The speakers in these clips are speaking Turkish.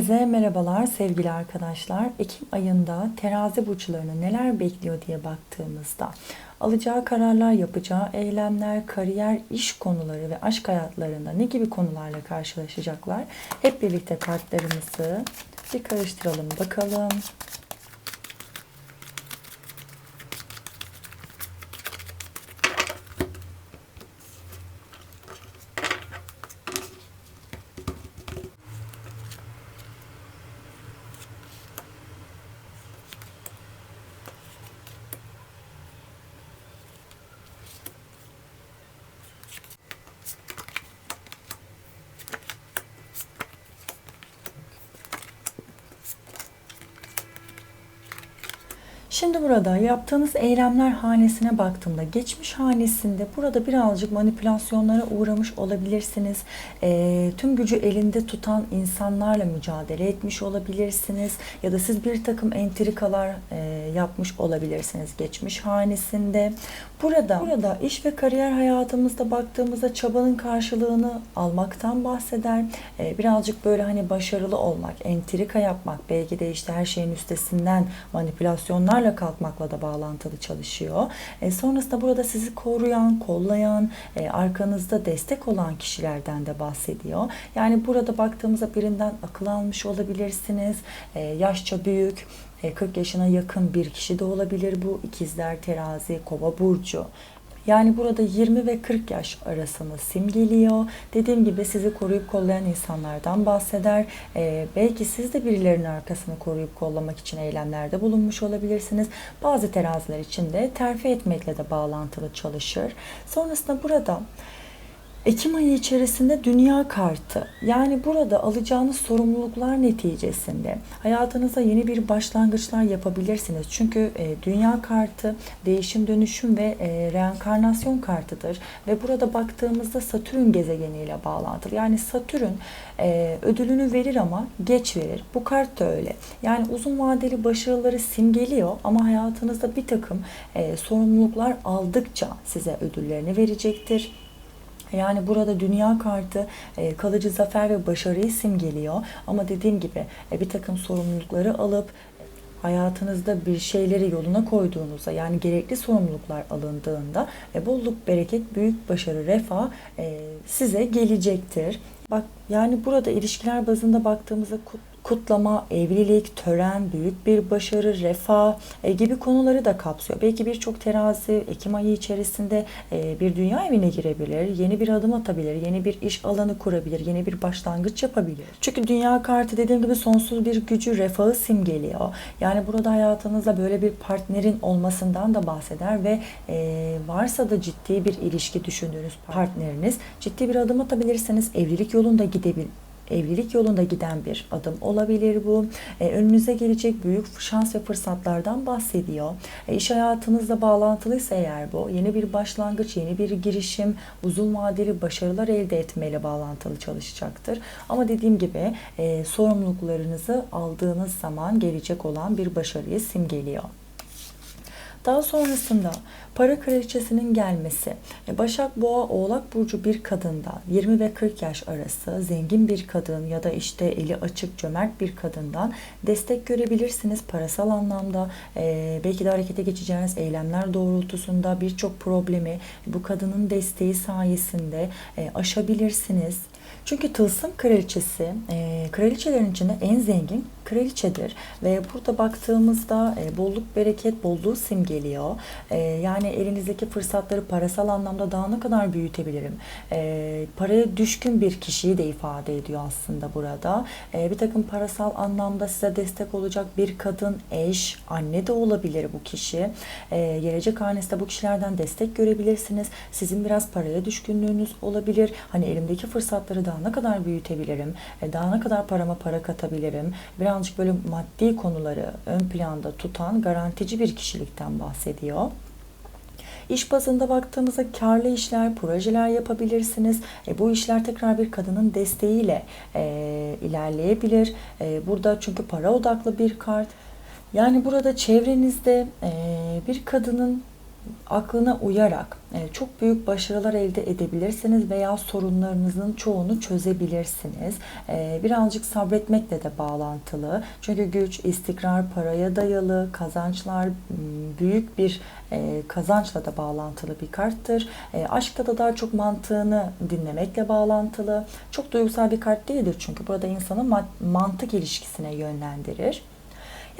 Herkese merhabalar sevgili arkadaşlar. Ekim ayında terazi burçlarını neler bekliyor diye baktığımızda alacağı kararlar, yapacağı eylemler, kariyer, iş konuları ve aşk hayatlarında ne gibi konularla karşılaşacaklar? Hep birlikte kartlarımızı bir karıştıralım bakalım. Şimdi burada yaptığınız eylemler hanesine baktığımda geçmiş hanesinde burada birazcık manipülasyonlara uğramış olabilirsiniz. E, tüm gücü elinde tutan insanlarla mücadele etmiş olabilirsiniz. Ya da siz bir takım entrikalar e, yapmış olabilirsiniz geçmiş hanesinde. Burada, burada iş ve kariyer hayatımızda baktığımızda çabanın karşılığını almaktan bahseder. E, birazcık böyle hani başarılı olmak, entrika yapmak, belki de işte her şeyin üstesinden manipülasyonlarla kalkmakla da bağlantılı çalışıyor. E, sonrasında burada sizi koruyan, kollayan, e, arkanızda destek olan kişilerden de bahsediyor. Yani burada baktığımızda birinden akıl almış olabilirsiniz. E, yaşça büyük, 40 yaşına yakın bir kişi de olabilir bu. İkizler, terazi, kova burcu. Yani burada 20 ve 40 yaş arasını simgeliyor. Dediğim gibi sizi koruyup kollayan insanlardan bahseder. Ee, belki siz de birilerinin arkasını koruyup kollamak için eylemlerde bulunmuş olabilirsiniz. Bazı teraziler için de terfi etmekle de bağlantılı çalışır. Sonrasında burada Ekim ayı içerisinde dünya kartı yani burada alacağınız sorumluluklar neticesinde hayatınıza yeni bir başlangıçlar yapabilirsiniz. Çünkü e, dünya kartı değişim dönüşüm ve e, reenkarnasyon kartıdır ve burada baktığımızda Satürn gezegeniyle bağlantılı. Yani Satürn e, ödülünü verir ama geç verir. Bu kart da öyle. Yani uzun vadeli başarıları simgeliyor ama hayatınızda bir takım e, sorumluluklar aldıkça size ödüllerini verecektir. Yani burada dünya kartı e, kalıcı zafer ve başarıyı simgeliyor. Ama dediğim gibi e, bir takım sorumlulukları alıp hayatınızda bir şeyleri yoluna koyduğunuzda yani gerekli sorumluluklar alındığında e, bolluk, bereket, büyük başarı, refah size gelecektir. Bak yani burada ilişkiler bazında baktığımızda kutlama, evlilik, tören, büyük bir başarı, refah e, gibi konuları da kapsıyor. Belki birçok terazi Ekim ayı içerisinde e, bir dünya evine girebilir, yeni bir adım atabilir, yeni bir iş alanı kurabilir, yeni bir başlangıç yapabilir. Çünkü dünya kartı dediğim gibi sonsuz bir gücü, refahı simgeliyor. Yani burada hayatınızda böyle bir partnerin olmasından da bahseder ve e, varsa da ciddi bir ilişki düşündüğünüz partneriniz ciddi bir adım atabilirseniz evlilik yolunda gidebilir evlilik yolunda giden bir adım olabilir bu. E, önünüze gelecek büyük şans ve fırsatlardan bahsediyor. E, iş hayatınızla bağlantılıysa eğer bu yeni bir başlangıç, yeni bir girişim, uzun vadeli başarılar elde etmeyle bağlantılı çalışacaktır. Ama dediğim gibi e, sorumluluklarınızı aldığınız zaman gelecek olan bir başarıyı simgeliyor. Daha sonrasında para kraliçesinin gelmesi. E, Başak Boğa Oğlak Burcu bir kadından 20 ve 40 yaş arası zengin bir kadın ya da işte eli açık cömert bir kadından destek görebilirsiniz parasal anlamda. E, belki de harekete geçeceğiniz eylemler doğrultusunda birçok problemi bu kadının desteği sayesinde e, aşabilirsiniz. Çünkü tılsım kraliçesi e, kraliçelerin içinde en zengin kraliçedir ve burada baktığımızda e, bolluk bereket bolluğu simgeliyor. E, yani elinizdeki fırsatları parasal anlamda daha ne kadar büyütebilirim? E, paraya düşkün bir kişiyi de ifade ediyor aslında burada. E, bir takım parasal anlamda size destek olacak bir kadın, eş, anne de olabilir bu kişi. E, gelecek hanesinde bu kişilerden destek görebilirsiniz. Sizin biraz paraya düşkünlüğünüz olabilir. Hani elimdeki fırsatları daha ne kadar büyütebilirim? E, daha ne kadar parama para katabilirim? Birazcık böyle maddi konuları ön planda tutan garantici bir kişilikten bahsediyor. İş bazında baktığımızda karlı işler, projeler yapabilirsiniz. E, bu işler tekrar bir kadının desteğiyle e, ilerleyebilir. E, burada çünkü para odaklı bir kart. Yani burada çevrenizde e, bir kadının aklına uyarak e, çok büyük başarılar elde edebilirsiniz veya sorunlarınızın çoğunu çözebilirsiniz. E, birazcık sabretmekle de bağlantılı. Çünkü güç, istikrar, paraya dayalı, kazançlar büyük bir e, kazançla da bağlantılı bir karttır. Aşkta da daha çok mantığını dinlemekle bağlantılı. Çok duygusal bir kart değildir çünkü burada insanı ma- mantık ilişkisine yönlendirir.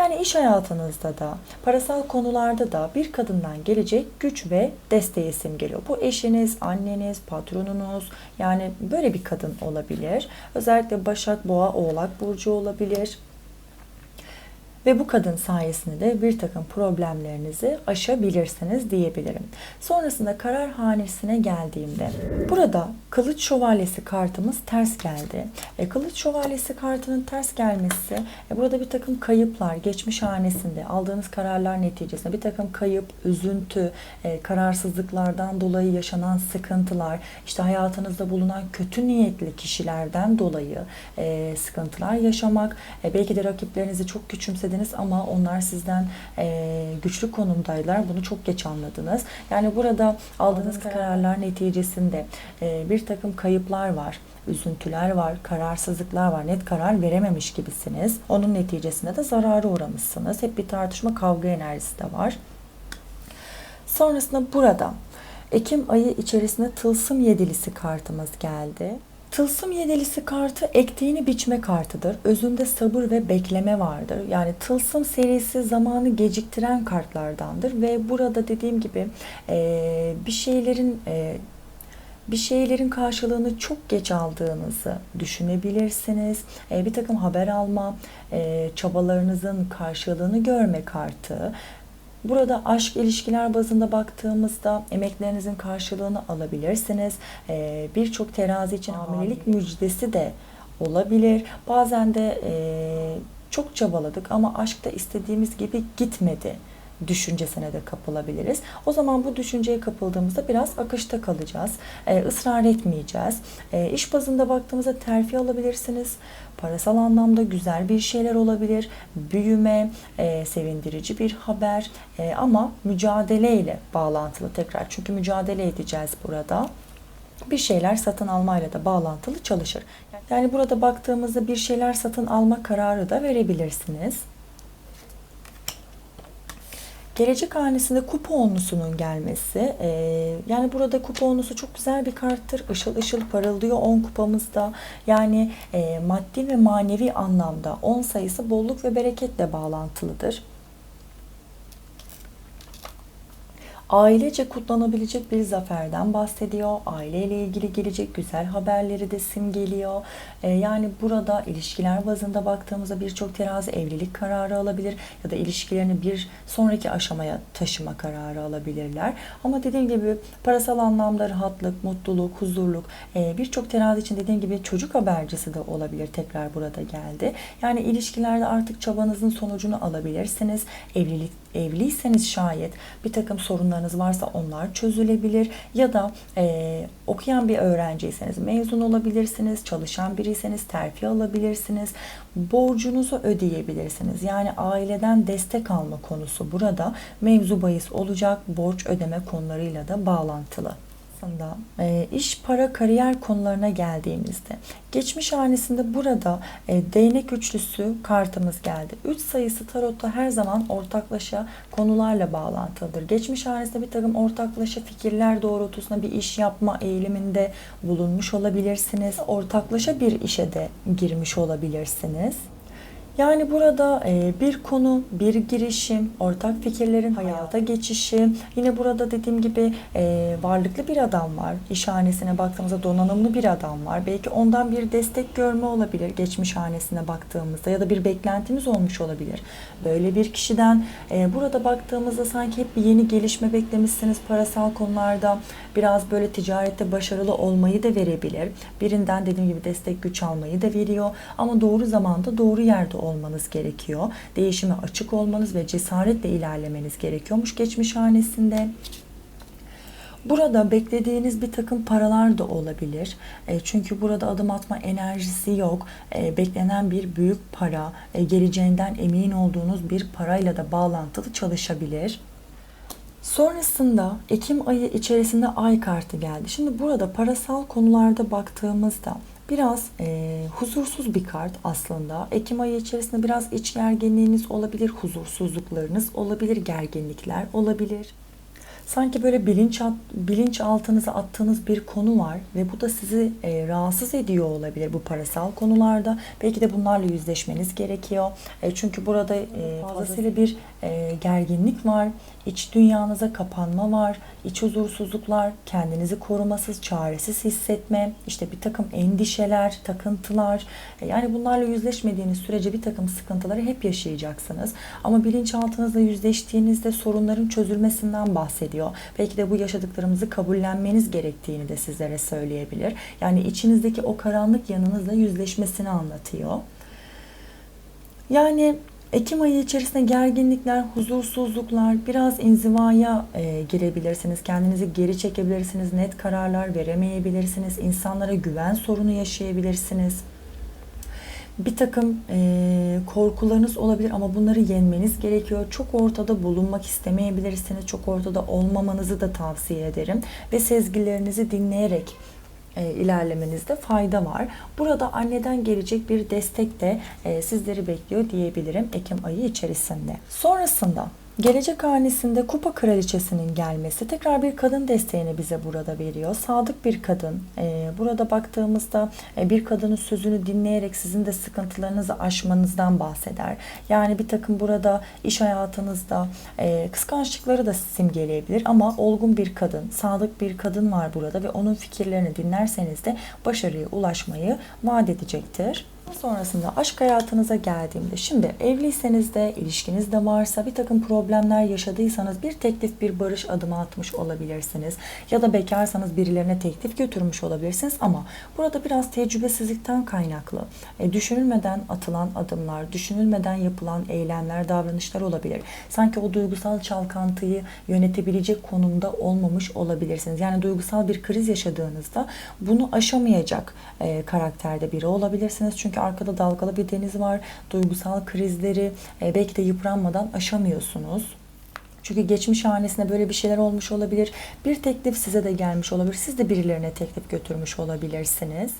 Yani iş hayatınızda da, parasal konularda da bir kadından gelecek güç ve desteği simgeliyor. Bu eşiniz, anneniz, patronunuz yani böyle bir kadın olabilir. Özellikle Başak, Boğa, Oğlak burcu olabilir. Ve bu kadın sayesinde de bir takım problemlerinizi aşabilirsiniz diyebilirim. Sonrasında karar hanesine geldiğimde burada kılıç şövalyesi kartımız ters geldi. E, kılıç şövalyesi kartının ters gelmesi e, burada bir takım kayıplar geçmiş hanesinde aldığınız kararlar neticesinde bir takım kayıp, üzüntü, e, kararsızlıklardan dolayı yaşanan sıkıntılar, işte hayatınızda bulunan kötü niyetli kişilerden dolayı e, sıkıntılar yaşamak, e, belki de rakiplerinizi çok küçümsediniz ama onlar sizden e, güçlü konumdaydılar. Bunu çok geç anladınız. Yani burada aldığınız kararlar neticesinde e, bir takım kayıplar var üzüntüler var, kararsızlıklar var, net karar verememiş gibisiniz. Onun neticesinde de zarara uğramışsınız. Hep bir tartışma, kavga enerjisi de var. Sonrasında burada Ekim ayı içerisinde tılsım yedilisi kartımız geldi. Tılsım yedilisi kartı ektiğini biçme kartıdır. Özünde sabır ve bekleme vardır. Yani tılsım serisi zamanı geciktiren kartlardandır ve burada dediğim gibi e, bir şeylerin e, bir şeylerin karşılığını çok geç aldığınızı düşünebilirsiniz. E, bir takım haber alma, çabalarınızın karşılığını görme kartı. Burada aşk ilişkiler bazında baktığımızda emeklerinizin karşılığını alabilirsiniz. Ee, Birçok terazi için hamilelik müjdesi de olabilir. Bazen de e, çok çabaladık ama aşkta istediğimiz gibi gitmedi düşüncesine de kapılabiliriz. O zaman bu düşünceye kapıldığımızda biraz akışta kalacağız. E, ısrar etmeyeceğiz. E, iş bazında baktığımızda terfi alabilirsiniz. Parasal anlamda güzel bir şeyler olabilir. Büyüme, e, sevindirici bir haber e, ama mücadeleyle bağlantılı tekrar. Çünkü mücadele edeceğiz burada bir şeyler satın almayla da bağlantılı çalışır. Yani burada baktığımızda bir şeyler satın alma kararı da verebilirsiniz. Gelecek hanesinde kupa onlusunun gelmesi. E, yani burada kupa onlusu çok güzel bir karttır. Işıl ışıl parıldıyor 10 kupamızda. Yani e, maddi ve manevi anlamda 10 sayısı bolluk ve bereketle bağlantılıdır. Ailece kutlanabilecek bir zaferden bahsediyor. Aileyle ilgili gelecek güzel haberleri de simgeliyor. Ee, yani burada ilişkiler bazında baktığımızda birçok terazi evlilik kararı alabilir ya da ilişkilerini bir sonraki aşamaya taşıma kararı alabilirler. Ama dediğim gibi parasal anlamda rahatlık, mutluluk, huzurluk e, birçok terazi için dediğim gibi çocuk habercisi de olabilir tekrar burada geldi. Yani ilişkilerde artık çabanızın sonucunu alabilirsiniz. Evlilik evliyseniz şayet bir takım sorunlarınız varsa onlar çözülebilir. Ya da e, okuyan bir öğrenciyseniz mezun olabilirsiniz, çalışan biriyseniz terfi alabilirsiniz, borcunuzu ödeyebilirsiniz. Yani aileden destek alma konusu burada. Mevzu bahis olacak borç ödeme konularıyla da bağlantılı aslında e, iş, para, kariyer konularına geldiğimizde geçmiş hanesinde burada e, değnek üçlüsü kartımız geldi. Üç sayısı tarotta her zaman ortaklaşa konularla bağlantılıdır. Geçmiş hanesinde bir takım ortaklaşa fikirler doğrultusunda bir iş yapma eğiliminde bulunmuş olabilirsiniz. Ortaklaşa bir işe de girmiş olabilirsiniz. Yani burada e, bir konu, bir girişim, ortak fikirlerin hayata geçişi, yine burada dediğim gibi e, varlıklı bir adam var. İşhanesine baktığımızda donanımlı bir adam var. Belki ondan bir destek görme olabilir geçmiş hanesine baktığımızda ya da bir beklentimiz olmuş olabilir. Böyle bir kişiden e, burada baktığımızda sanki hep bir yeni gelişme beklemişsiniz parasal konularda. Biraz böyle ticarette başarılı olmayı da verebilir. Birinden dediğim gibi destek güç almayı da veriyor. Ama doğru zamanda doğru yerde olmanız gerekiyor. Değişime açık olmanız ve cesaretle ilerlemeniz gerekiyormuş geçmiş hanesinde. Burada beklediğiniz bir takım paralar da olabilir. E, çünkü burada adım atma enerjisi yok. E, beklenen bir büyük para, e, geleceğinden emin olduğunuz bir parayla da bağlantılı çalışabilir. Sonrasında Ekim ayı içerisinde ay kartı geldi. Şimdi burada parasal konularda baktığımızda biraz e, huzursuz bir kart aslında. Ekim ayı içerisinde biraz iç gerginliğiniz olabilir, huzursuzluklarınız olabilir, gerginlikler olabilir. Sanki böyle bilinç bilinç altınıza attığınız bir konu var ve bu da sizi e, rahatsız ediyor olabilir bu parasal konularda. Belki de bunlarla yüzleşmeniz gerekiyor. E, çünkü burada e, fazlasıyla bir e, gerginlik var. İç dünyanıza kapanma var. iç huzursuzluklar, kendinizi korumasız, çaresiz hissetme, işte bir takım endişeler, takıntılar. E, yani bunlarla yüzleşmediğiniz sürece bir takım sıkıntıları hep yaşayacaksınız. Ama bilinçaltınızla yüzleştiğinizde sorunların çözülmesinden bahsediyor. Belki de bu yaşadıklarımızı kabullenmeniz gerektiğini de sizlere söyleyebilir. Yani içinizdeki o karanlık yanınızla yüzleşmesini anlatıyor. Yani Ekim ayı içerisinde gerginlikler, huzursuzluklar, biraz inzivaya e, girebilirsiniz. Kendinizi geri çekebilirsiniz. Net kararlar veremeyebilirsiniz. İnsanlara güven sorunu yaşayabilirsiniz. Bir takım e, korkularınız olabilir ama bunları yenmeniz gerekiyor. Çok ortada bulunmak istemeyebilirsiniz. Çok ortada olmamanızı da tavsiye ederim. Ve sezgilerinizi dinleyerek e, ilerlemenizde fayda var. Burada anneden gelecek bir destek de e, sizleri bekliyor diyebilirim Ekim ayı içerisinde. Sonrasında Gelecek hanesinde kupa kraliçesinin gelmesi tekrar bir kadın desteğini bize burada veriyor. Sadık bir kadın. Ee, burada baktığımızda e, bir kadının sözünü dinleyerek sizin de sıkıntılarınızı aşmanızdan bahseder. Yani bir takım burada iş hayatınızda e, kıskançlıkları da simgeleyebilir ama olgun bir kadın, sadık bir kadın var burada ve onun fikirlerini dinlerseniz de başarıya ulaşmayı vaat edecektir. Sonrasında aşk hayatınıza geldiğimde şimdi evliyseniz de ilişkiniz de varsa bir takım problemler yaşadıysanız bir teklif bir barış adımı atmış olabilirsiniz. Ya da bekarsanız birilerine teklif götürmüş olabilirsiniz ama burada biraz tecrübesizlikten kaynaklı. E, düşünülmeden atılan adımlar, düşünülmeden yapılan eylemler, davranışlar olabilir. Sanki o duygusal çalkantıyı yönetebilecek konumda olmamış olabilirsiniz. Yani duygusal bir kriz yaşadığınızda bunu aşamayacak e, karakterde biri olabilirsiniz. Çünkü arkada dalgalı bir deniz var. Duygusal krizleri e, belki de yıpranmadan aşamıyorsunuz. Çünkü geçmiş hanesinde böyle bir şeyler olmuş olabilir. Bir teklif size de gelmiş olabilir. Siz de birilerine teklif götürmüş olabilirsiniz.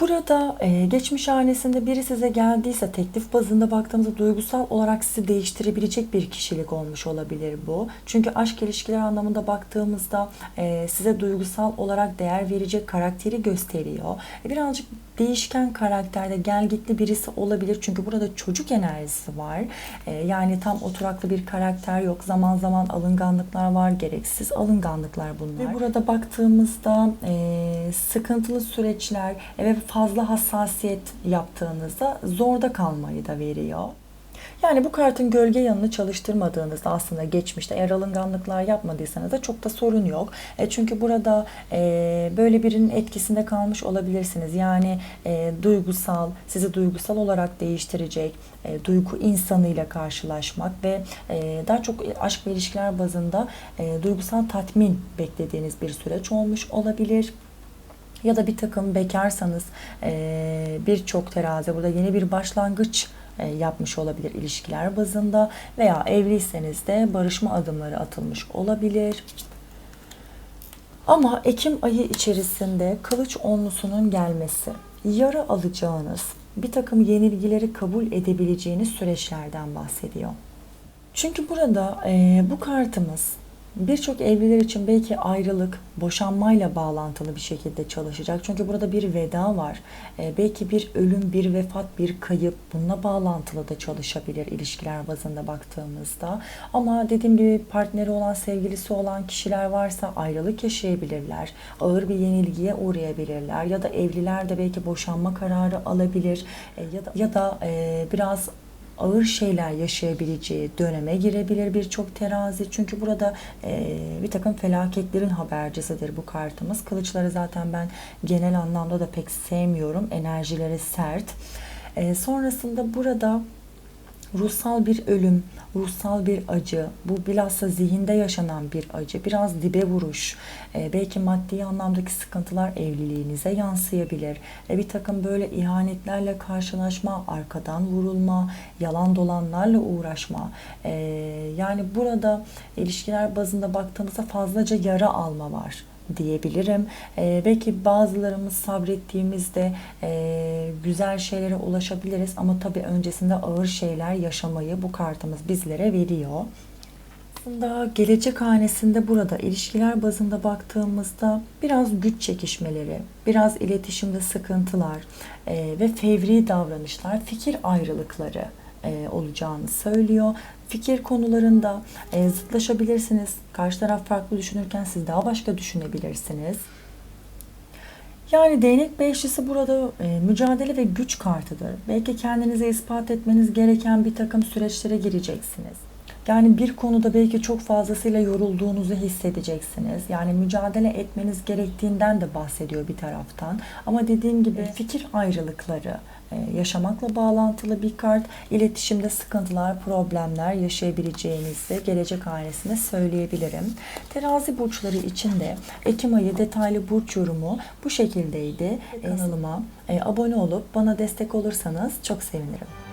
Burada e, geçmiş hanesinde biri size geldiyse teklif bazında baktığımızda duygusal olarak sizi değiştirebilecek bir kişilik olmuş olabilir bu. Çünkü aşk ilişkiler anlamında baktığımızda e, size duygusal olarak değer verecek karakteri gösteriyor. E, birazcık değişken karakterde gelgitli birisi olabilir. Çünkü burada çocuk enerjisi var. E, yani tam oturaklı bir karakter yok. Zaman zaman alınganlıklar var. Gereksiz alınganlıklar bunlar. Ve burada baktığımızda e, sıkıntılı süreçler ve fazla hassasiyet yaptığınızda zorda kalmayı da veriyor. Yani bu kartın gölge yanını çalıştırmadığınızda aslında geçmişte eğer alınganlıklar yapmadıysanız da çok da sorun yok. E çünkü burada e, böyle birinin etkisinde kalmış olabilirsiniz. Yani e, duygusal, sizi duygusal olarak değiştirecek, e, duygu insanıyla karşılaşmak ve e, daha çok aşk ve ilişkiler bazında e, duygusal tatmin beklediğiniz bir süreç olmuş olabilir ya da bir takım bekarsanız e, birçok terazi burada yeni bir başlangıç yapmış olabilir ilişkiler bazında veya evliyseniz de barışma adımları atılmış olabilir. Ama Ekim ayı içerisinde kılıç onlusunun gelmesi, yara alacağınız, bir takım yenilgileri kabul edebileceğiniz süreçlerden bahsediyor. Çünkü burada e, bu kartımız Birçok evliler için belki ayrılık, boşanmayla bağlantılı bir şekilde çalışacak. Çünkü burada bir veda var. Ee, belki bir ölüm, bir vefat, bir kayıp bununla bağlantılı da çalışabilir ilişkiler bazında baktığımızda. Ama dediğim gibi partneri olan, sevgilisi olan kişiler varsa ayrılık yaşayabilirler. Ağır bir yenilgiye uğrayabilirler. Ya da evliler de belki boşanma kararı alabilir. E, ya da, ya da e, biraz ağır şeyler yaşayabileceği döneme girebilir birçok terazi. Çünkü burada e, bir takım felaketlerin habercisidir bu kartımız. Kılıçları zaten ben genel anlamda da pek sevmiyorum. Enerjileri sert. E, sonrasında burada ruhsal bir ölüm, ruhsal bir acı, bu bilhassa zihinde yaşanan bir acı, biraz dibe vuruş, e, belki maddi anlamdaki sıkıntılar evliliğinize yansıyabilir. E, bir takım böyle ihanetlerle karşılaşma, arkadan vurulma, yalan dolanlarla uğraşma. E, yani burada ilişkiler bazında baktığımızda fazlaca yara alma var diyebilirim. Ee, belki bazılarımız sabrettiğimizde e, güzel şeylere ulaşabiliriz ama tabii öncesinde ağır şeyler yaşamayı bu kartımız bizlere veriyor. Aslında gelecek hanesinde burada ilişkiler bazında baktığımızda biraz güç çekişmeleri, biraz iletişimde sıkıntılar e, ve fevri davranışlar, fikir ayrılıkları e, olacağını söylüyor. Fikir konularında e, zıtlaşabilirsiniz. Karşı taraf farklı düşünürken siz daha başka düşünebilirsiniz. Yani değnek beşlisi burada e, mücadele ve güç kartıdır. Belki kendinize ispat etmeniz gereken bir takım süreçlere gireceksiniz. Yani bir konuda belki çok fazlasıyla yorulduğunuzu hissedeceksiniz. Yani mücadele etmeniz gerektiğinden de bahsediyor bir taraftan. Ama dediğim gibi fikir ayrılıkları, yaşamakla bağlantılı bir kart. İletişimde sıkıntılar, problemler yaşayabileceğinizi gelecek ailesine söyleyebilirim. Terazi burçları için de Ekim ayı detaylı burç yorumu bu şekildeydi. Kanalıma e, abone olup bana destek olursanız çok sevinirim.